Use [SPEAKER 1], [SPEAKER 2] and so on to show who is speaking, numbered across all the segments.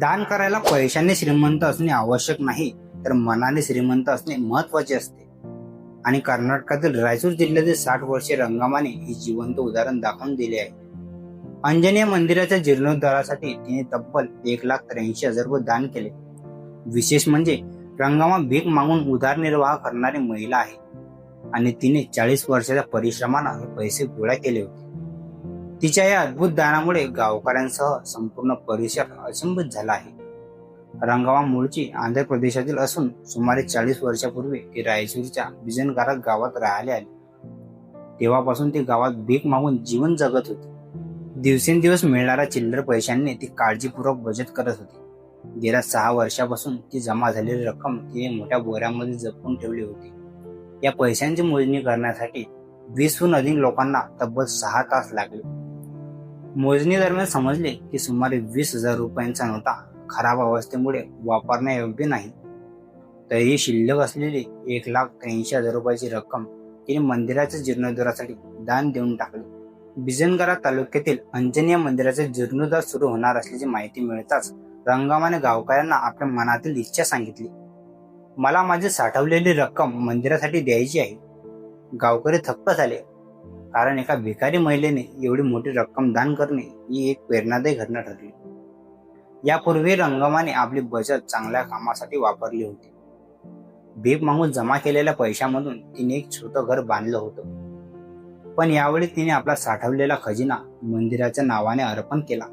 [SPEAKER 1] दान करायला पैशाने श्रीमंत असणे आवश्यक नाही तर मनाने श्रीमंत असणे महत्त्वाचे असते. आणि कर्नाटकातील रायचूर जिल्ह्यातील साठ वर्षे रंगामाने हे जिवंत उदाहरण दाखवून दिले आहे. अंजनेय मंदिराच्या जीर्णोद्धारासाठी तिने तब्बल एक लाख त्र्याऐंशी हजार रुपये दान केले. विशेष म्हणजे रंगामा भीक मागून उदरनिर्वाह करणारी महिला आहे. आणि तिने चाळीस वर्षाच्या परिश्रमानं हे पैसे गोळा केले होते. तिच्या या अद्भुत दानामुळे गावकऱ्यांसह संपूर्ण परिसर अचंबित झाला आहे. रंगावा मूळची आंध्र प्रदेशातील असून सुमारे चाळीस वर्षापूर्वी ती रायचूरच्या विजनकारक गावात राहायला आली. तेव्हापासून ती गावात भीक मागून जीवन जगत होती. दिवसेंदिवस मिळणाऱ्या चिल्लर पैशांनी ती काळजीपूर्वक बचत करत होती. गेल्या सहा वर्षापासून ती जमा झालेली रक्कम तिने मोठ्या बोऱ्यामध्ये जपून ठेवली होती. या पैशांची मोजणी करण्यासाठी वीसहून अधिक लोकांना तब्बल सहा तास लागले. मोजणी दरम्यान समजले की सुमारे वीस हजार रुपयांचा नोटा खराब अवस्थेमुळे वापरण्यायोग्य नाही. तरीही शिल्लक असलेली एक लाख त्र्याऐंशी हजार रुपयाची रक्कम तिने मंदिराच्या जीर्णोद्धारासाठी दान देऊन टाकली. बिजनगरा तालुक्यातील अंजनीय मंदिराचे जीर्णोद्धार सुरू होणार असल्याची माहिती मिळताच रंगामाने गावकऱ्यांना आपल्या मनातील इच्छा सांगितली. मला माझी साठवलेली रक्कम मंदिरासाठी द्यायची आहे. गावकरी थक्क झाले. कारण एका भिकारी महिलेने एवढी मोठी रक्कम दान करणे ही एक प्रेरणादायी घटना ठरली. यापूर्वी रंगमाने आपली बचत चांगल्या कामासाठी वापरली होती. भीक मागून जमा केलेल्या पैशामधून तिने एक छोटं घर बांधलं होतं. पण यावेळी तिने आपला साठवलेला खजिना मंदिराच्या नावाने अर्पण केला.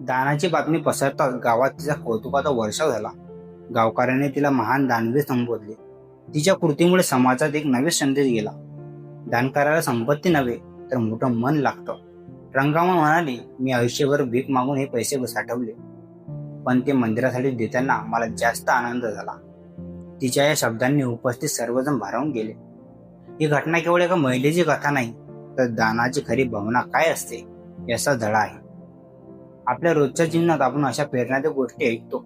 [SPEAKER 1] दानाची बातमी पसरताच गावात तिचा कौतुकाचा वर्षाव झाला. गावकऱ्याने तिला महान दानवी संबोधले. तिच्या कृतीमुळे समाजात एक नवे संदेश गेला. दानकाराला संपत्ती नव्हे तर मोठं मन लागतं. रंगामा म्हणाले मी आयुष्यभर भीक मागून हे पैसे साठवले. पण ते मंदिरासाठी देताना मला जास्त आनंद झाला. तिच्या या शब्दांनी उपस्थित सर्वजण भारावून गेले. ही घटना केवळ एका महिलेची कथा नाही तर दानाची खरी भावना काय असते याचा धडा आहे. आपल्या रोजच्या जीवनात आपण अशा प्रेरणादायक गोष्टी ऐकतो.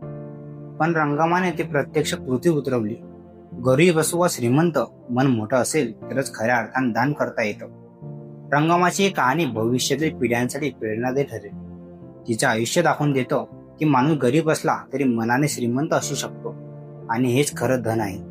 [SPEAKER 1] पण रंगामाने ती प्रत्यक्ष कृती उतरवली. गरीब असो वा श्रीमंत मन मोठं असेल तरच खऱ्या अर्थाने दान करता येतं. रंगमाची ही कहाणी भविष्यातील पिढ्यांसाठी प्रेरणादायी ठरेल. तिचं आयुष्य दाखवून देतं की माणूस गरीब असला तरी मनाने श्रीमंत असू शकतो. आणि हेच खरं धन आहे.